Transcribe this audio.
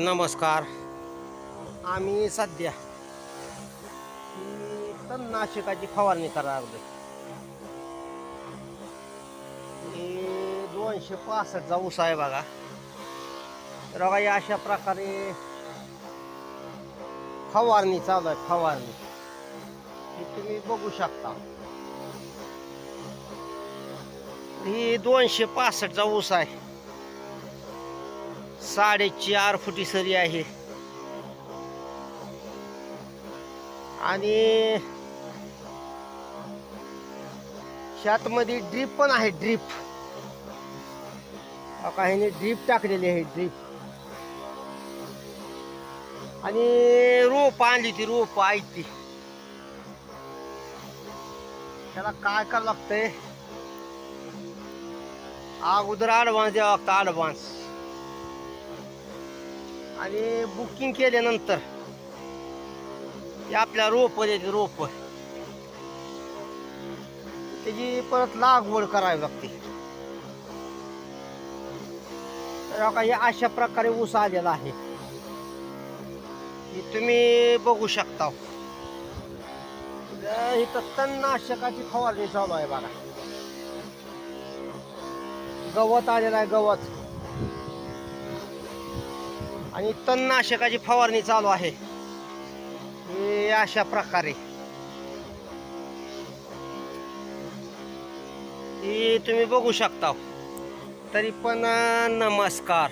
नमस्कार. आम्ही सध्या ही तणनाशकाची फवारणी करायला लागलोय. हे दोनशे पासष्टचा ऊस आहे बघा. तर बघा या अशा प्रकारे फवारणी चालू आहे फवारणी. ही तुम्ही बघू शकता. ही दोनशे पासष्टचा ऊस आहे. साडेचार फुटी सरी आहे. आणि मध्ये ड्रीप पण आहे ड्रीप. काहीने ड्रीप टाकलेली आहे ड्रीप. आणि रोप आणली ती रोप आहे ती. त्याला काय करावं लागतंय? अगोदर ॲडव्हान्स द्यावा लागतं ॲडव्हान्स आणि बुकिंग केल्यानंतर आपल्या रोप देते रोप. त्याची परत लागवड करावी लागते. तर हे अशा प्रकारे ऊस आलेला आहे. तुम्ही बघू शकता. इथं तणनाशकाची फवारणी चालू आहे बघा. गवत आलेलं आहे गवत. आणि तणनाशकाची फवारणी चालू आहे. हे अशा प्रकारे. ही तुम्ही बघू शकता. तरी पण नमस्कार.